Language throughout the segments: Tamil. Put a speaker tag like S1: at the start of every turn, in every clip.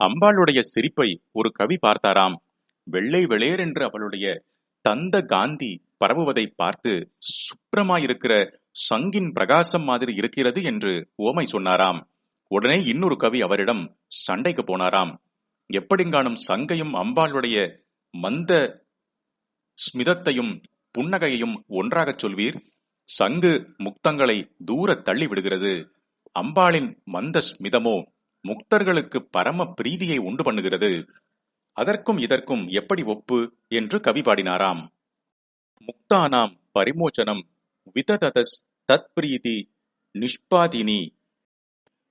S1: அம்பாளுடைய சிரிப்பை ஒரு கவி பார்த்தாராம். வெள்ளை வெளேர் என்று அவளுடைய தந்த காந்தி பரவுவதை பார்த்து சுப்ரமாயிருக்கிற சங்கின் பிரகாசம் மாதிரி இருக்கிறது என்று ஓமை சொன்னாராம். உடனே இன்னொரு கவி அவரிடம் சண்டைக்கு போனாராம். எப்படிங்கானும் சங்கையும் அம்பாளுடைய மந்த ஸ்மிதத்தையும் புன்னகையையும் ஒன்றாகச் சொல்வீர்? சங்கு முக்தங்களை தூர தள்ளி விடுகிறது. அம்பாளின் மந்த ஸ்மிதமோ முக்தர்களுக்கு பரம பிரீதியை உண்டு பண்ணுகிறது. அதற்கும் இதற்கும் எப்படி ஒப்பு? என்று கவி பாடினாராம். முக்தானாம் பரிமோச்சனம் விதததஸ் தத்பிரீதி நிஷ்பாதினி.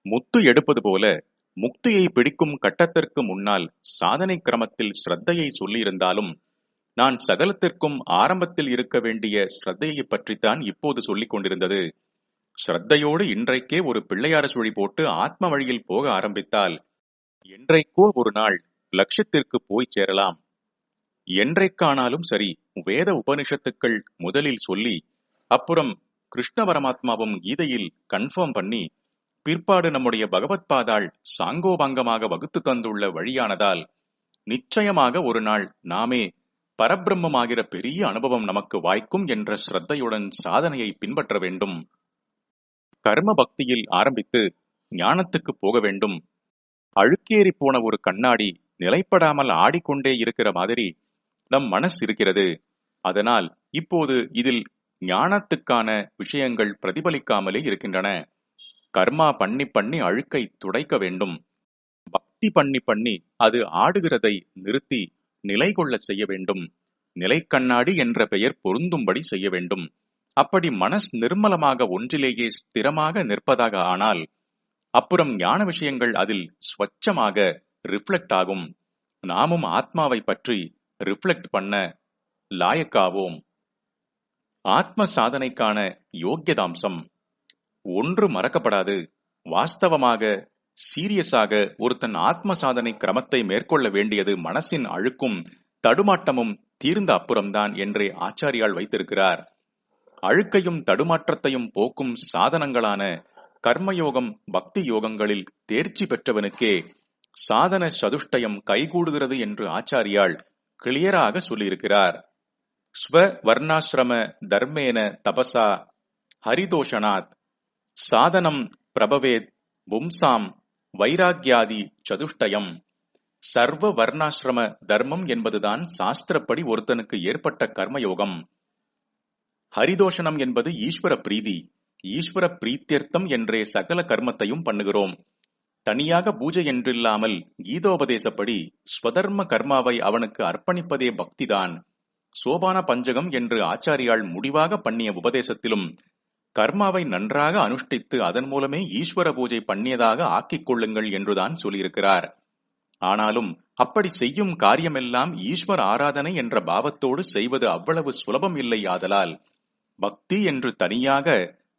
S1: முத்து எடுப்பது போல முக்தியை பிடிக்கும் கட்டத்திற்கு முன்னால் சாதனை கிரமத்தில் ஸ்ரத்தையை சொல்லியிருந்தாலும் நான் சகலத்திற்கும் ஆரம்பத்தில் இருக்க வேண்டிய ஸ்ரத்தையை பற்றித்தான் இப்போது சொல்லிக் கொண்டிருந்தது. ஸ்ரத்தையோடு இன்றைக்கே ஒரு பிள்ளையார சுழி போட்டு ஆத்ம வழியில் போக ஆரம்பித்தால் என்றைக்கோ ஒரு நாள் லட்சியத்திற்கு போய் சேரலாம். என்றைக்கானாலும் சரி வேத உபனிஷத்துக்கள் முதலில் சொல்லி அப்புறம் கிருஷ்ண பரமாத்மாவும் கீதையில் கன்ஃபார்ம் பண்ணி பிற்பாடு நம்முடைய பகவத் பாதாள் சாங்கோபாங்கமாக வகுத்து தந்துள்ள வழியானதால் நிச்சயமாக ஒரு நாள் நாமே பரபிரம்மமாகிற பெரிய அனுபவம் நமக்கு வாய்க்கும் என்ற ஸ்ரத்தையுடன் சாதனையை பின்பற்ற வேண்டும். கர்ம பக்தியில் ஆரம்பித்து ஞானத்துக்கு போக வேண்டும். அழுக்கேறி போன ஒரு கண்ணாடி நிலைப்படாமல் ஆடிக்கொண்டே இருக்கிற மாதிரி நம் மனசு இருக்கிறது. அதனால் இப்போது இதில் ஞானத்துக்கான விஷயங்கள் பிரதிபலிக்காமலே இருக்கின்றன. கர்மா பண்ணி பண்ணி அழுக்கை துடைக்க வேண்டும். பக்தி பண்ணி பண்ணி அது ஆடுகிறதை நிறுத்தி நிலை கொள்ள செய்ய வேண்டும். நிலைக்கண்ணாடி என்ற பெயர் பொருந்தும்படி செய்ய வேண்டும். அப்படி மனஸ் நிர்மலமாக ஒன்றிலேயே ஸ்திரமாக நிற்பதாக ஆனால் அப்புறம் ஞான விஷயங்கள் அதில் ஸ்வச்சமாக ரிஃப்ளெக்ட் ஆகும். நாமும் ஆத்மாவை பற்றி ரிஃப்ளெக்ட் பண்ண லாயக்காவோம். ஆத்ம சாதனைக்கான யோக்கியதாம்சம். ஒன்று மறக்கப்படாது. வாஸ்தவமாக சீரியஸாக ஒருத்தன் ஆத்ம சாதனை கிரமத்தை மேற்கொள்ள வேண்டியது மனசின் அழுக்கும் தடுமாட்டமும் தீர்ந்த அப்புறம்தான் என்றே ஆச்சாரியால் வைத்திருக்கிறார். அழுக்கையும் தடுமாற்றத்தையும் போக்கும் சாதனங்களான கர்மயோகம் பக்தி யோகங்களில் தேர்ச்சி பெற்றவனுக்கே சாதன சதுஷ்டயம் கைகூடுகிறது என்று ஆச்சாரியால் கிளியராக சொல்லியிருக்கிறார். ஸ்வ வர்ணாசிரம தர்மேன தபசா ஹரிதோஷனாத் சாதனம் பிரபவேத் பும்சாம் வைராக்கியாதி சதுஷ்டயம். சர்வ வர்ணாசிரம தர்மம் என்பதுதான் சாஸ்திரப்படி ஒருத்தனுக்கு ஏற்பட்ட கர்மயோகம். ஹரிதோஷனம் என்பது ஈஸ்வர பிரீதி ஈஸ்வர பிரீத்தியர்த்தம் என்றே சகல கர்மத்தையும் பண்ணுகிறோம். தனியாக பூஜை என்றில்லாமல் கீதோபதேசப்படி ஸ்வதர்ம கர்மாவை அவனுக்கு அர்ப்பணிப்பதே பக்திதான். சோபான பஞ்சகம் என்று ஆச்சாரியால் முடிவாக பண்ணிய உபதேசத்திலும் கர்மாவை நன்றாக அனுஷ்டித்து அதன் மூலமே ஈஸ்வர பூஜை பண்ணியதாக ஆக்கிக் கொள்ளுங்கள் என்றுதான் சொல்லியிருக்கிறார். ஆனாலும் அப்படி செய்யும் காரியமெல்லாம் ஈஸ்வர ஆராதனை என்ற பாவத்தோடு செய்வது அவ்வளவு சுலபம் இல்லை ஆதலால் பக்தி என்று தனியாக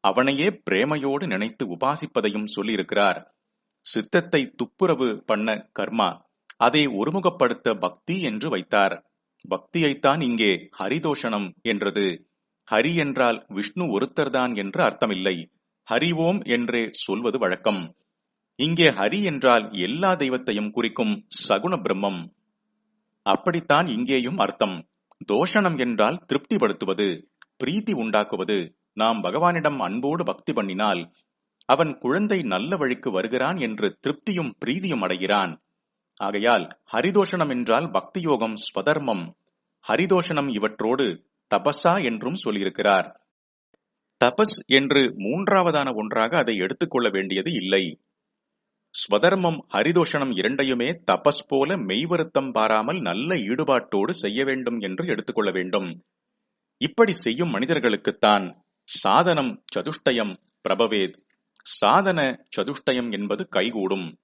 S1: அவனையே பிரேமையோடு நினைத்து உபாசிப்பதையும் சொல்லியிருக்கிறார். சித்தத்தை துப்புரவு பண்ண கர்மா அதை ஒருமுகப்படுத்த பக்தி என்று வைத்தார். பக்தியைத்தான் இங்கே ஹரிதோஷணம் என்றது. ஹரி என்றால் விஷ்ணு ஒருத்தர்தான் என்று அர்த்தமில்லை. ஹரி ஓம் என்றே சொல்வது வழக்கம். இங்கே ஹரி என்றால் எல்லா தெய்வத்தையும் குறிக்கும் சகுண பிரம்மம். அப்படித்தான் இங்கேயும் அர்த்தம். தோஷணம் என்றால் திருப்திப்படுத்துவது. பிரீத்தி உண்டாக்குவது நாம் பகவானிடம் அன்போடு பக்தி பண்ணினால் அவன் குழந்தை நல்ல வழிக்கு வருகிறான் என்று திருப்தியும் பிரீதியும் அடைகிறான். ஆகையால் ஹரிதோஷணம் என்றால் பக்தி யோகம் ஸ்வதர்மம். ஹரிதோஷணம் இவற்றோடு தபஸா என்றும் சொல்லியிருக்கிறார். தபஸ் என்று மூன்றாவதான ஒன்றாக அதை எடுத்துக்கொள்ள வேண்டியது இல்லை. ஸ்வதர்மம் ஹரிதோஷணம் இரண்டையுமே தபஸ் போல மெய்வருத்தம் பாராமல் நல்ல ஈடுபாட்டோடு செய்ய வேண்டும் என்று எடுத்துக்கொள்ள வேண்டும். இப்படி செய்யும் மனிதர்களுக்குத்தான் சாதனம் சதுஷ்டயம் பிரபவேத். சாதன சதுஷ்டயம் என்பது கைகூடும்.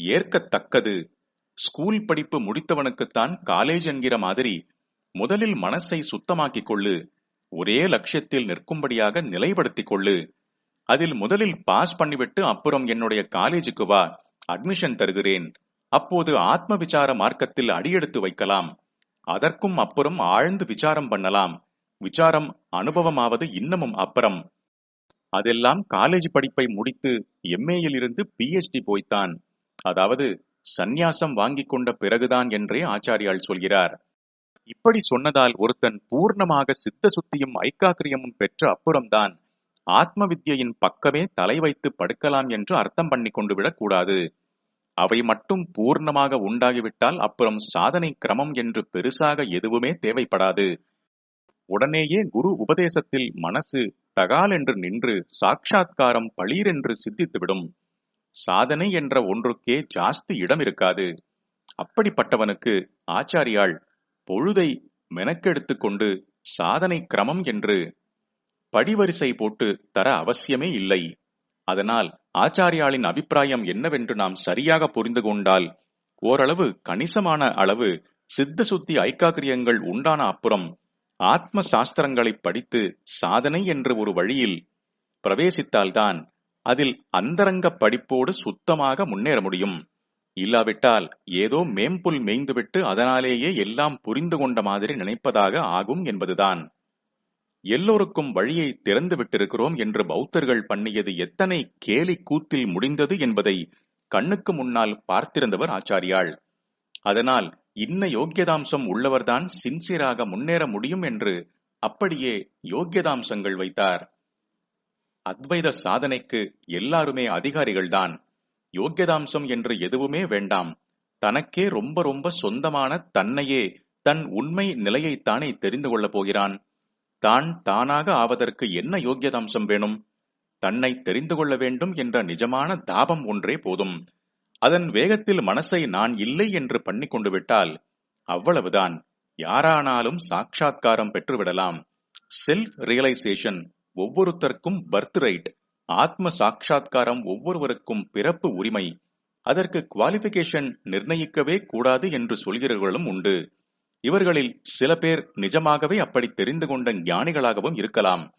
S1: ஏற்கத்தக்கது. ஸ்கூல் படிப்பு முடித்தவனுக்குத்தான் காலேஜ் என்கிற மாதிரி முதலில் மனசை சுத்தமாக்கிக் கொள்ளு. ஒரே லட்சியத்தில் நிற்கும்படியாக நிலைப்படுத்திக் கொள்ளு. அதில் முதலில் பாஸ் பண்ணிவிட்டு அப்புறம் என்னுடைய காலேஜுக்கு வா அட்மிஷன் தருகிறேன். அப்போது ஆத்ம விசார மார்க்கத்தில் அடியெடுத்து வைக்கலாம். அதற்கும் அப்புறம் ஆழ்ந்து விசாரம் பண்ணலாம். விசாரம் அனுபவமாவது இன்னமும் அப்புறம். அதெல்லாம் காலேஜ் படிப்பை முடித்து எம்ஏயில் இருந்து பிஹெச்டி போய்த்தான். அதாவது சந்நியாசம் வாங்கிக் கொண்ட பிறகுதான் என்றே ஆச்சாரியால் சொல்கிறார். இப்படி சொன்னதால் ஒருத்தன் பூர்ணமாக சித்த சுத்தியும் ஐக்காக்கிரியமும் பெற்ற அப்புறம்தான் ஆத்ம வித்யின் பக்கமே தலை வைத்து படுக்கலாம் என்று அர்த்தம் பண்ணி கொண்டு விடக்கூடாது. அவை மட்டும் பூர்ணமாக உண்டாகிவிட்டால் அப்புறம் சாதனை கிரமம் என்று பெருசாக எதுவுமே தேவைப்படாது. உடனேயே குரு உபதேசத்தில் மனசு தகால் என்று நின்று சாட்சாத்காரம் பளீரென்று சித்தித்துவிடும். சாதனை என்ற ஒன்றுக்கே ஜாஸ்தி இடம் இருக்காது. அப்படிப்பட்டவனுக்கு ஆச்சாரியாள் பொழுதை மெனக்கெடுத்து கொண்டு சாதனை கிரமம் என்று படிவரிசை போட்டு தர அவசியமே இல்லை. அதனால் ஆச்சாரியாளின் அபிப்பிராயம் என்னவென்று நாம் சரியாக புரிந்து கொண்டால் ஓரளவு கணிசமான அளவு சித்த சுத்தி ஐக்காக்கிரியங்கள் உண்டான அப்புறம் ஆத்ம சாஸ்திரங்களை படித்து சாதனை என்ற ஒரு வழியில் பிரவேசித்தால்தான் அதில் அந்தரங்க படிப்போடு சுத்தமாக முன்னேற முடியும். இல்லாவிட்டால் ஏதோ மேம்புல் மேய்ந்துவிட்டு அதனாலேயே எல்லாம் புரிந்து கொண்ட மாதிரி நினைப்பதாக ஆகும் என்பதுதான். எல்லோருக்கும் வழியை திறந்து விட்டிருக்கிறோம் என்று பௌத்தர்கள் பண்ணியது எத்தனை கேலி கூத்தில் முடிந்தது என்பதை கண்ணுக்கு முன்னால் பார்த்திருந்தவர் ஆச்சாரியாள். அதனால் இன்ன யோக்கியதாம்சம் உள்ளவர்தான் சின்சியராக முன்னேற முடியும் என்று அப்படியே யோக்கியதாம்சங்கள் வைத்தார். அத்வைத சாதனைக்கு எல்லாருமே அதிகாரிகள்தான். யோக்கியதாம்சம் என்று எதுவுமே வேண்டாம். தனக்கே ரொம்ப ரொம்ப சொந்தமான தன்னையே தன் உண்மை நிலையைத்தானே தெரிந்து கொள்ளப் போகிறான். தான் தானாக ஆவதற்கு என்ன யோக்கியதாம்சம் வேணும்? தன்னை தெரிந்து கொள்ள வேண்டும் என்ற நிஜமான தாபம் ஒன்றே போதும். அதன் வேகத்தில் மனசை நான் இல்லை என்று பண்ணி கொண்டு விட்டால் அவ்வளவுதான். யாரானாலும் சாட்சா்காரம் பெற்றுவிடலாம். செல்ஃப் ரியலைசேஷன் ஒவ்வொருத்தருக்கும் பர்த் ரைட் ஆத்ம சாட்சா்காரம் ஒவ்வொருவருக்கும் பிறப்பு உரிமை. அதற்கு குவாலிபிகேஷன் நிர்ணயிக்கவே கூடாது என்று சொல்கிறவர்களும் உண்டு. இவர்களில் சில பேர் நிஜமாகவே அப்படி தெரிந்து கொண்ட ஞானிகளாகவும் இருக்கலாம்.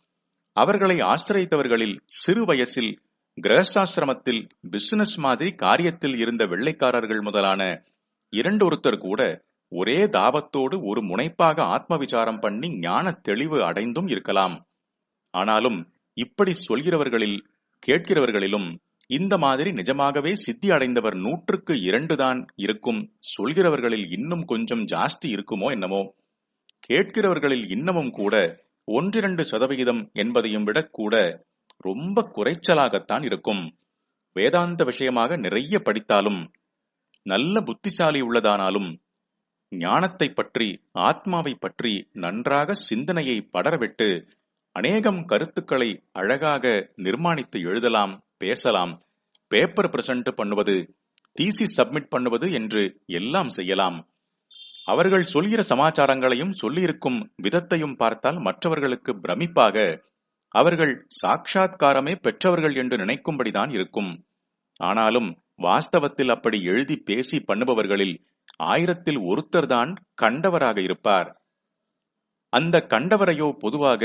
S1: அவர்களை ஆசிரியத்தவர்களில் சிறு வயசில் கிரகசாசிரமத்தில் பிசினஸ் மாதிரி காரியத்தில் இருந்த வெள்ளைக்காரர்கள் முதலான இரண்டு ஒருத்தர் கூட ஒரே தாபத்தோடு ஒரு முனைப்பாக ஆத்ம விசாரம் பண்ணி ஞான தெளிவு அடைந்தும் இருக்கலாம். ஆனாலும் இப்படி சொல்கிறவர்களில் கேட்கிறவர்களிலும் இந்த மாதிரி நிஜமாகவே சித்தி அடைந்தவர் நூற்றுக்கு இரண்டுதான் இருக்கும். சொல்கிறவர்களில் இன்னும் கொஞ்சம் ஜாஸ்தி இருக்குமோ என்னமோ? கேட்கிறவர்களில் இன்னமும் கூட ஒன்றிரண்டு சதவிகிதம் என்பதையும் விட கூட ரொம்ப குறைச்சலாகத்தான் இருக்கும். வேதாந்த விஷயமாக நிறைய படித்தாலும் நல்ல புத்திசாலி உள்ளதானாலும் ஞானத்தை பற்றி ஆத்மாவை பற்றி நன்றாக சிந்தனையை படரவிட்டு அநேகம் கருத்துக்களை அழகாக நிர்மாணித்து எழுதலாம் பேசலாம். பேப்பர் பிரசன்ட் பண்ணுவது தீசி சப்மிட் பண்ணுவது என்று எல்லாம் செய்யலாம். அவர்கள் சொல்கிற சமாச்சாரங்களையும் சொல்லியிருக்கும் விதத்தையும் பார்த்தால் மற்றவர்களுக்கு பிரமிப்பாக அவர்கள் சாட்சாத்காரமே பெற்றவர்கள் என்று நினைக்கும்படிதான் இருக்கும். ஆனாலும் வாஸ்தவத்தில் அப்படி எழுதி பேசி பண்ணுபவர்களில் ஆயிரத்தில் ஒருத்தர்தான் கண்டவராக இருப்பார். அந்த கண்டவரையோ பொதுவாக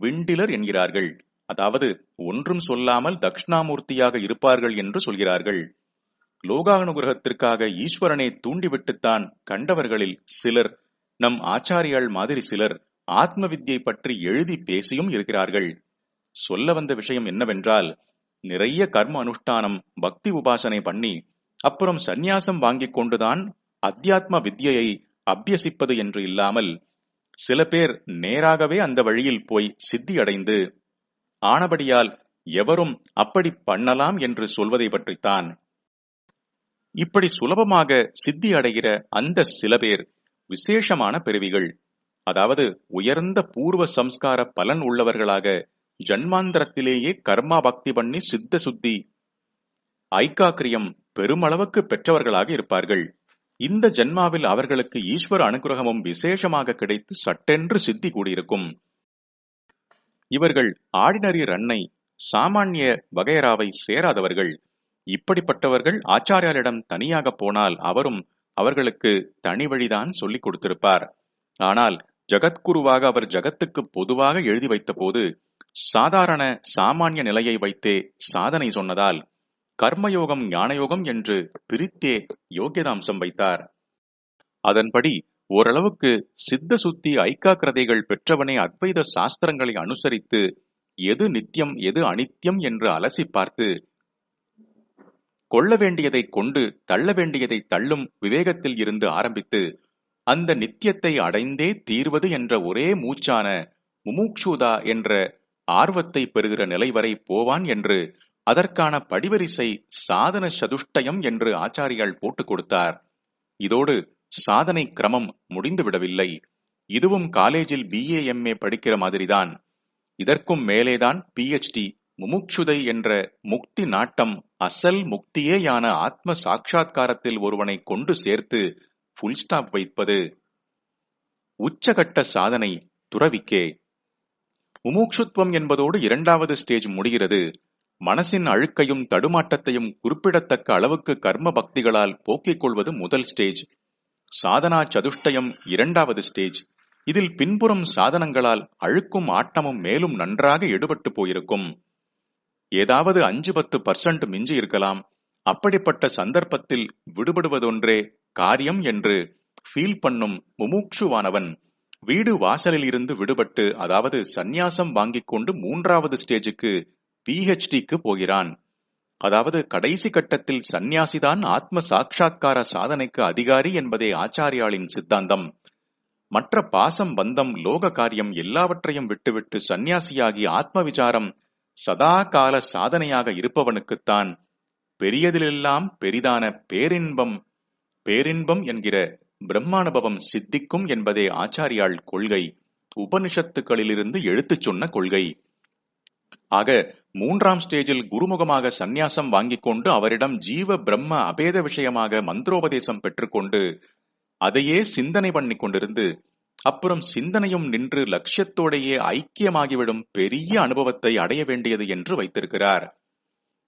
S1: விண்டிலர் என்கிறார்கள். அதாவது ஒன்றும் சொல்லாமல் தக்ஷணாமூர்த்தியாக இருப்பார்கள் என்று சொல்கிறார்கள். லோகானுகிரகத்திற்காக ஈஸ்வரனை தூண்டிவிட்டுத்தான் கண்டவர்களில் சிலர் நம் ஆச்சாரியால் மாதிரி சிலர் ஆத்ம வித்யை பற்றி எழுதி பேசியும் இருக்கிறார்கள். சொல்ல வந்த விஷயம் என்னவென்றால் நிறைய கர்ம அனுஷ்டானம் பக்தி உபாசனை பண்ணி அப்புறம் சந்நியாசம் வாங்கிக் கொண்டுதான் அத்தியாத்ம வித்யை அபியசிப்பது என்று இல்லாமல் சில பேர் நேராகவே அந்த வழியில் போய் சித்தி அடைந்து ஆனபடியால் எவரும் அப்படி பண்ணலாம் என்று சொல்வதை பற்றித்தான். இப்படி சுலபமாக சித்தி அடைகிற அந்த சில பேர் விசேஷமான பிறவிகள் அதாவது உயர்ந்த பூர்வ சம்ஸ்கார பலன் உள்ளவர்களாக ஜன்மாந்திரத்திலேயே கர்மா பக்தி பண்ணி சித்த சுத்தி ஐக்காக்கிரியம் பெருமளவுக்கு பெற்றவர்களாக இருப்பார்கள். இந்த ஜென்மாவில் அவர்களுக்கு ஈஸ்வர அனுகிரகமும் விசேஷமாக கிடைத்து சட்டென்று சித்தி கூடியிருக்கும். இவர்கள் ஆர்டினரி ரன்னை சாமானிய வகையராவை சேராதவர்கள். இப்படிப்பட்டவர்கள் ஆச்சாரியாரிடம் தனியாக போனால் அவரும் அவர்களுக்கு தனி வழிதான் சொல்லிக் கொடுத்திருப்பார். ஆனால் ஜகத்குருவாக அவர் ஜகத்துக்கு பொதுவாக எழுதி வைத்த போது சாதாரண சாமானிய நிலையை வைத்தே சாதனை சொன்னதால் கர்மயோகம் ஞானயோகம் என்று பிரித்தே யோகியதாம்சம் வைத்தார். அதன்படி ஓரளவுக்கு சித்த சுத்தி ஐக்காக்கிரதைகள் பெற்றவனே அத்வைத சாஸ்திரங்களை அனுசரித்து எது நித்தியம் எது அனித்தியம் என்று அலசி பார்த்து கொள்ள வேண்டியதை கொண்டு தள்ள வேண்டியதை தள்ளும் விவேகத்தில் இருந்து ஆரம்பித்து அந்த நித்தியத்தை அடைந்தே தீர்வது என்ற ஒரே மூச்சான முமுக்ஷுதா என்ற ஆர்வத்தை பெறுகிற நிலை வரை போவான் என்று அதற்கான படிவரிசை சாதன சதுஷ்டயம் என்று ஆச்சாரியால் போட்டுக் கொடுத்தார். இதோடு சாதனை கிரமம் முடிந்துவிடவில்லை இதுவும் காலேஜில் பிஏ எம்ஏ படிக்கிற மாதிரிதான். இதற்கும் மேலேதான் பிஹெச்டி முமுக்ஷுதை என்ற முக்தி நாட்டம் அசல் முக்தியேயான ஆத்ம சாட்சா்காரத்தில் ஒருவனை கொண்டு சேர்த்து ஃபுல் ஸ்டாப் வைப்பது. உச்சகட்ட சாதனை துறவிக்கே. முமூக்ஷுத்வம் என்பதோடு இரண்டாவது ஸ்டேஜ் முடிகிறது. மனசின் அழுக்கையும் தடுமாட்டத்தையும் குறிப்பிடத்தக்க அளவுக்கு கர்ம பக்திகளால் போக்கிக் கொள்வது முதல் ஸ்டேஜ். சாதனா சதுஷ்டயம் இரண்டாவது ஸ்டேஜ். இதில் பின்புறம் சாதனங்களால் அழுக்கும் ஆட்டமும் மேலும் நன்றாக எடுபட்டு போயிருக்கும். ஏதாவது அஞ்சு பத்து பர்சன்ட் மிஞ்சி இருக்கலாம். அப்படிப்பட்ட சந்தர்ப்பத்தில் விடுபடுவதொன்றே காரியம் என்று ஃபீல் பண்ணும் முமூக்ஷுவானவன் வீடு வாசலில் இருந்து விடுபட்டு அதாவது சந்நியாசம் வாங்கிக் கொண்டு மூன்றாவது ஸ்டேஜுக்கு பிஹெச்டிக்கு போகிறான். அதாவது கடைசி கட்டத்தில் சந்நியாசிதான் ஆத்ம சாட்சா்கார சாதனைக்கு அதிகாரி என்பதே ஆச்சாரியாளின் சித்தாந்தம். மற்ற பாசம் பந்தம் லோக காரியம் எல்லாவற்றையும் விட்டுவிட்டு சந்நியாசியாகி ஆத்ம விசாரம் சதா கால சாதனையாக இருப்பவனுக்குத்தான். பெரியதிலெல்லாம் பெரிதான பேரின்பம் பேரின்பம் என்கிற பிரம்மானுபவம் சித்திக்கும் என்பதே ஆச்சாரியாள் கொள்கை உபனிஷத்துக்களிலிருந்து எழுத்துச் சொன்ன கொள்கை. ஆக மூன்றாம் ஸ்டேஜில் குருமுகமாக சந்நியாசம் வாங்கிக் கொண்டு அவரிடம் ஜீவ பிரம்ம அபேத விஷயமாக மந்திரோபதேசம் பெற்றுக்கொண்டு அதையே சிந்தனை பண்ணி கொண்டிருந்து அப்புறம் சிந்தனையும் நின்று லட்சியத்தோடையே ஐக்கியமாகிவிடும் பெரிய அனுபவத்தை அடைய வேண்டியது என்று வைத்திருக்கிறார்.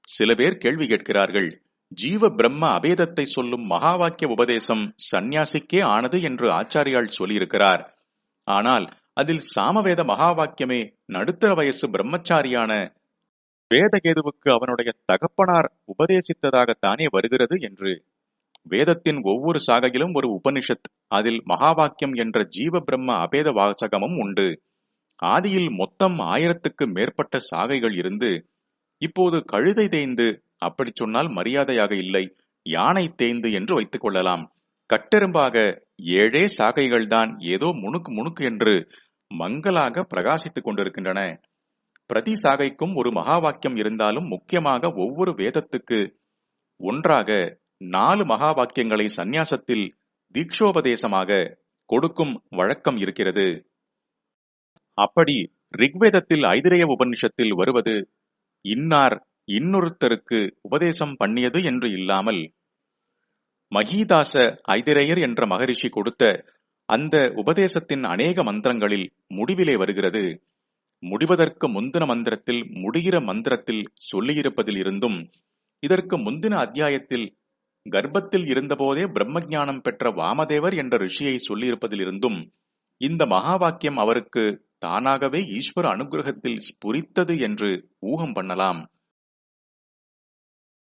S1: சில பேர் கேள்வி கேட்கிறார்கள் ஜீவ பிரம்ம அபேதத்தை சொல்லும் மகா வாக்கிய உபதேசம் சந்நியாசிக்கே ஆனது என்று ஆச்சாரியால் சொல்லியிருக்கிறார். ஆனால் அதில் சாமவேத மகா வாக்கியமே நடுத்தர வயசு பிரம்மச்சாரியான வேதகேதுவுக்கு அவனுடைய தகப்பனார் உபதேசித்ததாகத்தானே வருகிறது என்று. வேதத்தின் ஒவ்வொரு சாகையிலும் ஒரு உபனிஷத் அதில் மகா வாக்கியம் என்ற ஜீவ பிரம்ம அபேத வாசகமும் உண்டு. ஆதியில் மொத்தம் ஆயிரத்துக்கு மேற்பட்ட சாகைகள் இருந்து இப்போது கழுதை தேய்ந்து அப்படி சொன்னால் மரியாதையாக இல்லை. யானை தேய்ந்து என்று வைத்துக் கொள்ளலாம். கட்டெரும்பாக ஏழே சாகைகள் தான் ஏதோ முணுக்கு முணுக்கு என்று மங்களாக பிரகாசித்துக் கொண்டிருக்கின்றன. பிரதி சாகைக்கும் ஒரு மகா வாக்கியம் இருந்தாலும் முக்கியமாக ஒவ்வொரு வேதத்துக்கு ஒன்றாக நாலு மகா வாக்கியங்களை சந்நியாசத்தில் தீக்ஷோபதேசமாக கொடுக்கும் வழக்கம் இருக்கிறது. அப்படி ரிக்வேதத்தில் ஐதிரேய உபனிஷத்தில் வருவது இன்னார் இன்னொருத்தருக்கு உபதேசம் பண்ணியது என்று இல்லாமல் மகீதாச ஐதிரேயர் என்ற மகரிஷி கொடுத்த அந்த உபதேசத்தின் அநேக மந்திரங்களில் முடிவிலே வருகிறது. முடிவதற்கு முந்தின மந்திரத்தில் முடிகிற மந்திரத்தில் சொல்லியிருப்பதில் இருந்தும் இதற்கு முந்தின அத்தியாயத்தில் கர்ப்பத்தில் இருந்தபோதே பிரம்மஞானம் பெற்ற வாமதேவர் என்ற ரிஷியை சொல்லியிருப்பதிலிருந்தும் இந்த மகா வாக்கியம் அவருக்கு தானாகவே ஈஸ்வர அனுகிரகத்தில் புரித்தது என்று ஊகம் பண்ணலாம்.